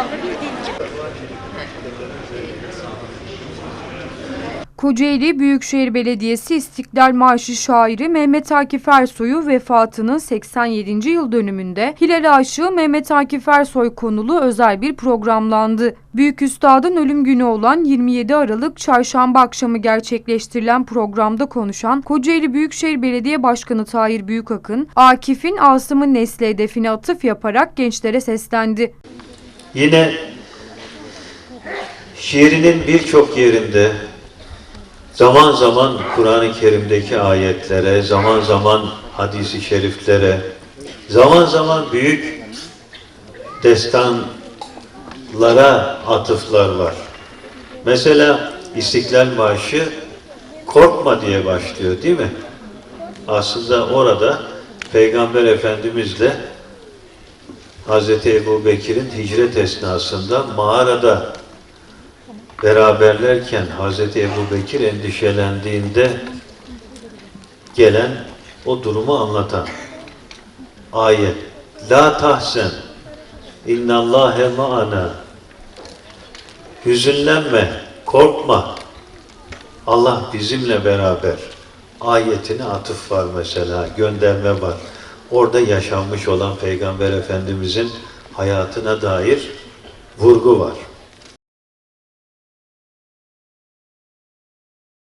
kanalda bildiğince Kocaeli Büyükşehir Belediyesi İstiklal Marşı şairi Mehmet Akif Ersoy'u vefatının 87. yıl dönümünde Hilal Aşığı Mehmet Akif Ersoy konulu özel bir programlandı. Büyük Üstad'ın ölüm günü olan 27 Aralık çarşamba akşamı gerçekleştirilen programda konuşan Kocaeli Büyükşehir Belediye Başkanı Tahir Büyükakın, Akif'in Asım'ın nesli hedefine atıf yaparak gençlere seslendi. Yine şiirinin birçok yerinde zaman zaman Kur'an-ı Kerim'deki ayetlere, zaman zaman hadisi şeriflere, zaman zaman büyük destanlara atıflar var. Mesela İstiklal Marşı korkma diye başlıyor değil mi? Aslında orada Peygamber Efendimizle Hazreti Ebu Bekir'in hicret esnasında mağarada beraberlerken Hazreti Ebu Bekir endişelendiğinde gelen o durumu anlatan ayet. La tahsen innallâhe ma'ana Hüzünlenme, korkma. Allah bizimle beraber. Ayetine atıf var mesela, gönderme var. Orada yaşanmış olan Peygamber Efendimizin hayatına dair vurgu var.